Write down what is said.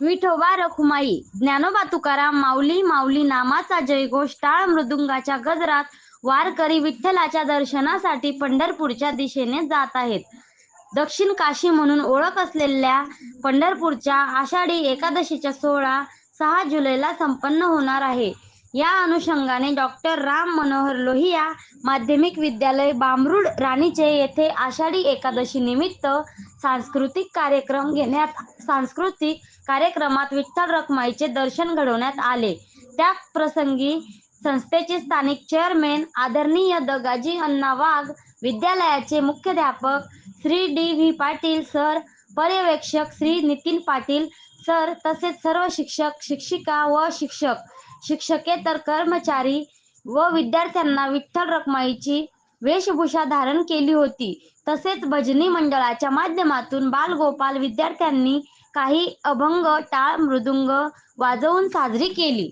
विठोबा रखुमाई. ज्ञानोबा तुकाराम माऊली माऊली नामाचा जयघोष टाळ मृदुंगाच्या गजरात वारकरी विठ्ठलाच्या दर्शनासाठी पंढरपूरच्या दिशेने जात आहेत. दक्षिण काशी म्हणून ओळख असलेल्या पंढरपूरच्या आषाढी एकादशीचा सोहळा सहा जुलैला संपन्न होणार आहे. या अनुषंगाने डॉक्टर राम मनोहर लोहिया माध्यमिक विद्यालय बांबरूड राणीचे येथे आषाढी एकादशी निमित्त सांस्कृतिक कार्यक्रम घेण्यात सांस्कृतिक कार्यक्रमात विठ्ठल रखमाईचे दर्शन घडवण्यात आले. त्या प्रसंगी संस्थेचे स्थानिक चेअरमॅन आदरणीय दगाजी अण्णा वाघ विद्यालयाचे मुख्याध्यापक Shri D V Patil sir पर्यवेक्षक श्री नितीन पाटील सर तसेच सर्व शिक्षक शिक्षिका व शिक्षक शिक्षकेतर कर्मचारी व विद्यार्थ्यांना विठ्ठल रखमाईची वेशभूषा धारण केली होती. तसेच भजनी मंडळाच्या माध्यमातून बालगोपाल विद्यार्थ्यांनी काही अभंग टाळ मृदुंग वाजवून साजरी केली.